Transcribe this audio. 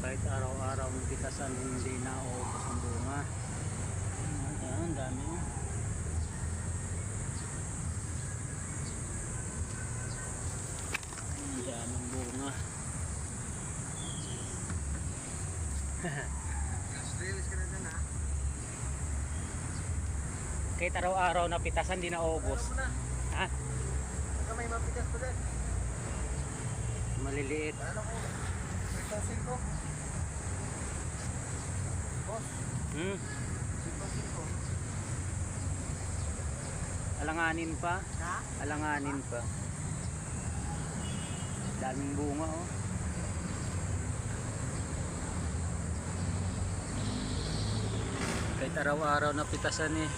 kahit araw-araw ng bitasan hindi naubos ang bunga. Ayan, ang dami ang dami ang bunga. Kahit araw-araw na pitasan hindi naubos ha? baka may mapitas pa dyan maliliit. Ano ko. 5 hmm. alanganin pa Ha? alanganin pa daming bunga oh kahit araw-araw na pitasan eh